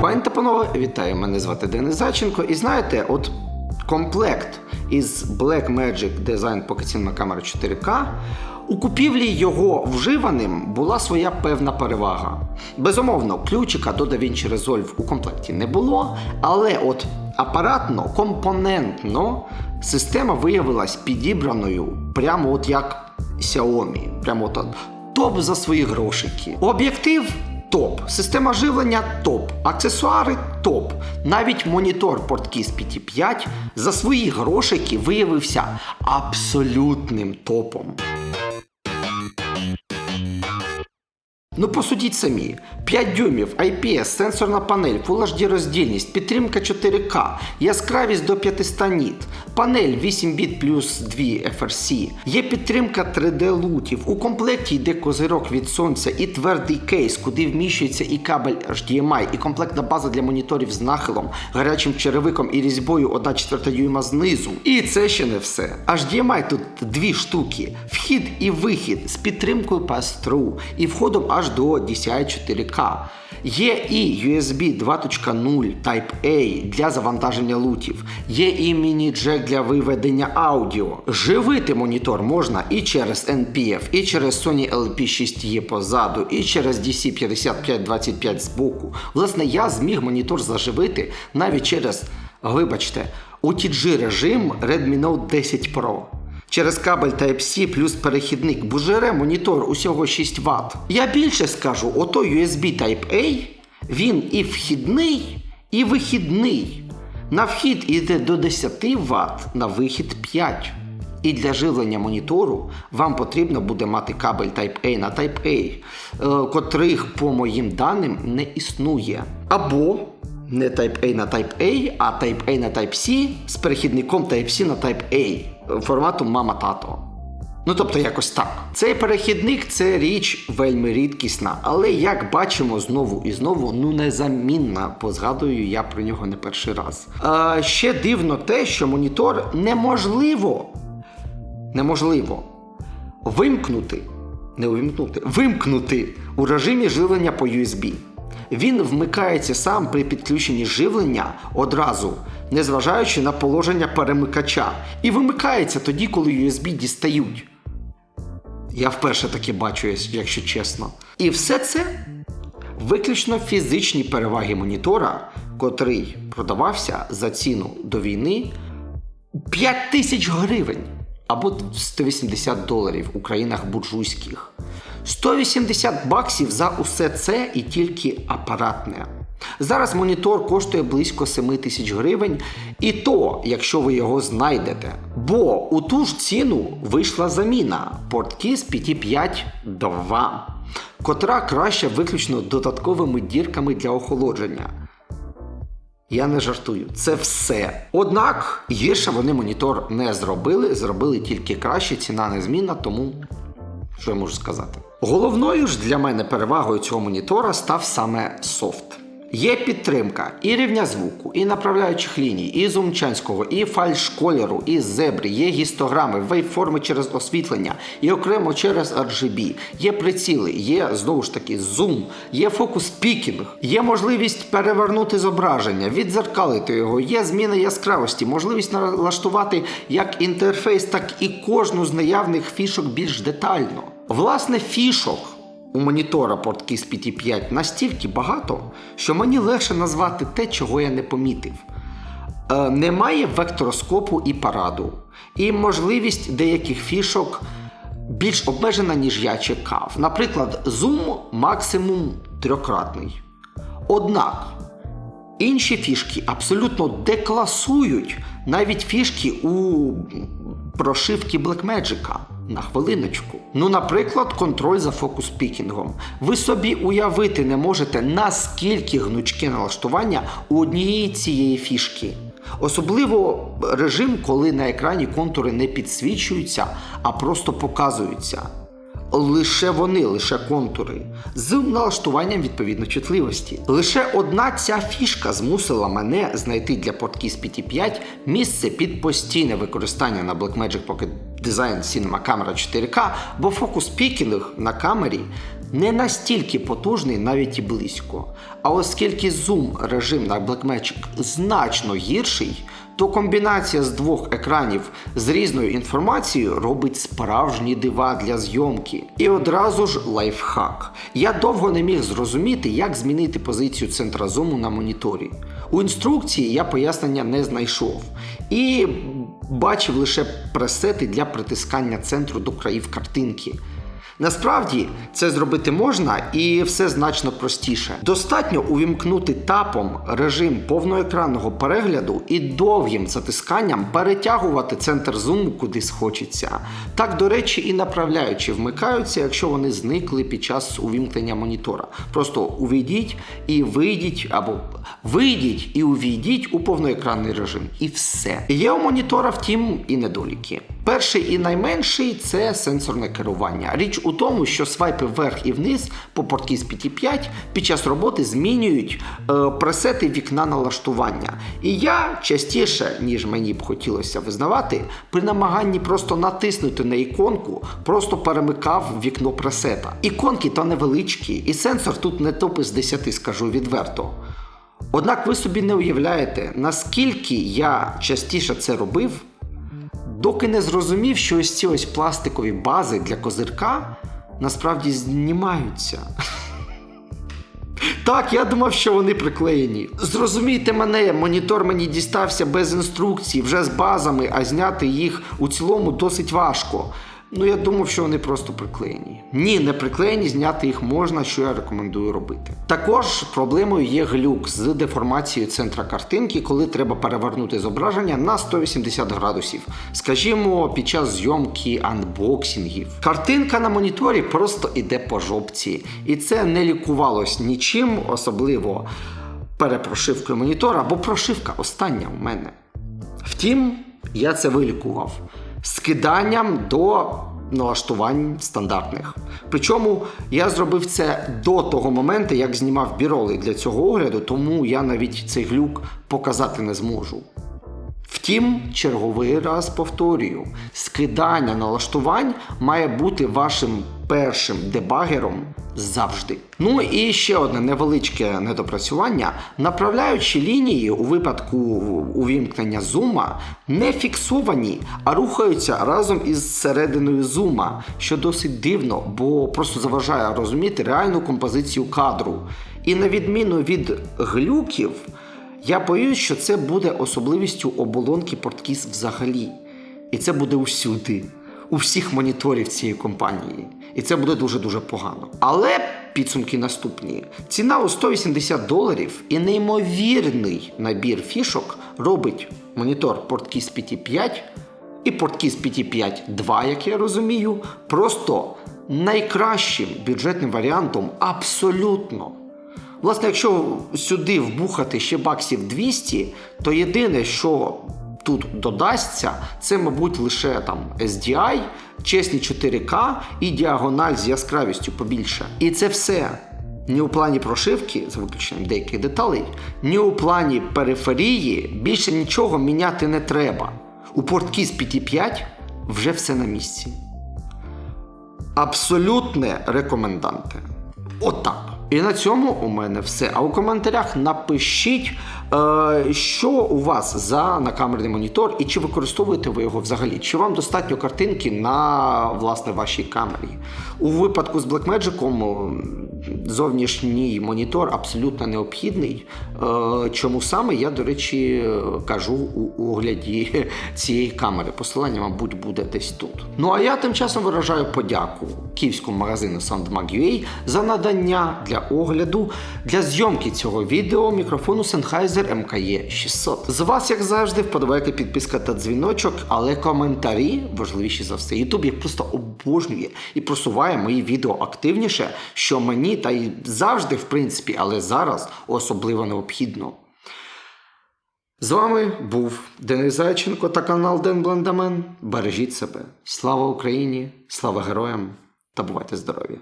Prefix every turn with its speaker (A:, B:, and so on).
A: Пані та панове, вітаю! Мене звати Денис Зайченко. І знаєте, от комплект із Blackmagic Design Покацінна камера 4K. У купівлі його вживаним була своя певна перевага. Безумовно, ключика до DaVinci Resolve у комплекті не було, але от апаратно, компонентно система виявилась підібраною прямо от як Xiaomi. Прямо от топ за свої грошики. Об'єктив топ. Система живлення топ. Аксесуари топ. Навіть монітор порткіс PT5 за свої грошики виявився абсолютним топом. Ну посудіть самі: 5 дюймів, IPS, сенсорна панель, Full HD роздільність, підтримка 4К, яскравість до 500 ніт, панель 8 біт плюс 2 FRC, є підтримка 3D лутів. У комплекті йде козирок від сонця і твердий кейс, куди вміщується і кабель HDMI, і комплектна база для моніторів з нахилом, гарячим черевиком і різьбою 1,4 дюйма знизу. І це ще не все. HDMI тут дві штуки: вхід і вихід з підтримкою Pass-Through і входом аж до DCI 4K. Є і USB 2.0 Type-A для завантаження лутів, є і міні-джек для виведення аудіо. Живити монітор можна і через NPF, і через Sony LP6E позаду, і через DC5525 збоку. Власне, я зміг монітор заживити навіть через, вибачте, UTG режим Redmi Note 10 Pro. Через кабель Type-C плюс перехідник бужере монітор усього 6 Вт. Я більше скажу, ото USB Type-A, він і вхідний, і вихідний. На вхід іде до 10 Вт, на вихід 5. І для живлення монітору вам потрібно буде мати кабель Type-A на Type-A, е, котрих, по моїм даним, не існує. Або не Type-A на Type-A, а Type-A на Type-C з перехідником Type-C на Type-A формату мама-тато. Ну тобто якось так. Цей перехідник це річ вельми рідкісна, але як бачимо знову і знову, ну незамінна, бо згадую я про нього не перший раз. А, ще дивно те, що монітор неможливо, неможливо вимкнути, не увімкнути, вимкнути у режимі живлення по USB. Він вмикається сам при підключенні живлення одразу, незважаючи на положення перемикача, і вимикається тоді, коли USB дістають. Я вперше таке бачу, якщо чесно. І все це виключно фізичні переваги монітора, котрий продавався за ціну до війни 5 тисяч гривень або 180 доларів у країнах буржуйських. 180 баксів за усе це і тільки апаратне. Зараз монітор коштує близько 7 тисяч гривень, і то, якщо ви його знайдете. Бо у ту ж ціну вийшла заміна Portkey PT5 2, котра краще виключно додатковими дірками для охолодження. Я не жартую, це все. Однак гірше вони монітор не зробили, зробили тільки краще, ціна незмінна, тому що я можу сказати. Головною ж для мене перевагою цього монітора став саме софт. Є підтримка і рівня звуку, і направляючих ліній, і зумчанського, і фальшкольору, і зебри, є гістограми, вейформи через освітлення, і окремо через RGB, є приціли, є знову ж таки зум, є фокус пікінг, є можливість перевернути зображення, відзеркалити його, є зміна яскравості, можливість налаштувати як інтерфейс, так і кожну з наявних фішок більш детально. Власне, фішок у монітора Portkey PT5 настільки багато, що мені легше назвати те, чого я не помітив. Е, немає вектороскопу і параду, і можливість деяких фішок більш обмежена, ніж я чекав. Наприклад, зум максимум трьохкратний. Однак інші фішки абсолютно декласують навіть фішки у прошивки Blackmagic. На хвилиночку. Ну, наприклад, контроль за фокус пікінгом. Ви собі уявити не можете, наскільки гнучке налаштування у однієї цієї фішки. Особливо режим, коли на екрані контури не підсвічуються, а просто показуються. Лише вони, лише контури, з налаштуванням відповідно чутливості. Лише одна ця фішка змусила мене знайти для Portkey PT5 місце під постійне використання на Blackmagic Pocket Design Cinema Camera 4K, бо фокус пікінг на камері не настільки потужний навіть і близько. А оскільки зум режим на Blackmagic значно гірший, то комбінація з двох екранів з різною інформацією робить справжні дива для зйомки. І одразу ж лайфхак. Я довго не міг зрозуміти, як змінити позицію центра зуму на моніторі. У інструкції я пояснення не знайшов і бачив лише пресети для притискання центру до країв картинки. Насправді це зробити можна і все значно простіше. Достатньо увімкнути тапом режим повноекранного перегляду і довгим затисканням перетягувати центр зуму кудись хочеться. Так, до речі, і направляючі вмикаються, якщо вони зникли під час увімкнення монітора. Просто увійдіть і вийдіть, або вийдіть і увійдіть у повноекранний режим. І все. Є у монітора, втім, і недоліки. Перший і найменший це сенсорне керування. Річ у тому, що свайпи вверх і вниз по порткіз 5 під час роботи змінюють е, пресети вікна налаштування. І я частіше, ніж мені б хотілося визнавати, при намаганні просто натиснути на іконку, просто перемикав вікно пресета. Іконки то невеличкі, і сенсор тут не топи з 10, скажу відверто. Однак ви собі не уявляєте, наскільки я частіше це робив, доки не зрозумів, що ось ці ось пластикові бази для козирка насправді знімаються. Так, я думав, що вони приклеєні. Зрозумійте мене, монітор мені дістався без інструкцій, вже з базами, а зняти їх у цілому досить важко. Ну, я думав, що вони просто приклеєні. Ні, не приклеєні, зняти їх можна, що я рекомендую робити. Також проблемою є глюк з деформацією центра картинки, коли треба перевернути зображення на 180 градусів. Скажімо, під час зйомки анбоксингів. Картинка на моніторі просто іде по жопці. І це не лікувалось нічим, особливо перепрошивкою монітора, бо прошивка остання у мене. Втім, я це вилікував скиданням до налаштувань стандартних. Причому я зробив це до того моменту, як знімав біроли для цього огляду, тому я навіть цей глюк показати не зможу. Втім, черговий раз повторюю, скидання налаштувань має бути вашим першим дебагером завжди. Ну і ще одне невеличке недопрацювання. Направляючі лінії у випадку увімкнення зума не фіксовані, а рухаються разом із серединою зума, що досить дивно, бо просто заважає розуміти реальну композицію кадру. І на відміну від глюків. Я боюсь, що це буде особливістю оболонки порткіз взагалі. І це буде усюди, у всіх моніторів цієї компанії. І це буде дуже-дуже погано. Але підсумки наступні: ціна у 180 доларів і неймовірний набір фішок робить монітор PortKeys PT5 і PortKeys PT5 2, як я розумію, просто найкращим бюджетним варіантом абсолютно. Власне, якщо сюди вбухати ще баксів 200, то єдине, що тут додасться, це, мабуть, лише там SDI, чесні 4К і діагональ з яскравістю побільше. І це все. Ні у плані прошивки, за виключенням деяких деталей, ні у плані периферії більше нічого міняти не треба. У PortKeys PT5 вже все на місці. Абсолютне рекоменданте. Отак. І на цьому у мене все. А у коментарях напишіть, що у вас за накамерний монітор і чи використовуєте ви його взагалі, чи вам достатньо картинки на власне вашій камері. У випадку з Blackmagic зовнішній монітор абсолютно необхідний. Е, чому саме я, до речі, кажу у огляді цієї камери. Посилання, мабуть, буде десь тут. Ну а я тим часом виражаю подяку київському магазину SoundMag.ua за надання для огляду для зйомки цього відео мікрофону Sennheiser MKE 600. З вас, як завжди, вподобайка, підписка та дзвіночок, але коментарі важливіші за все. Ютуб їх просто обожнює і просуває мої відео активніше, що мені та й завжди, в принципі, але зараз особливо необхідно. З вами був Денис Зайченко та канал Ден Бландамен. Бережіть себе. Слава Україні, слава героям та бувайте здорові!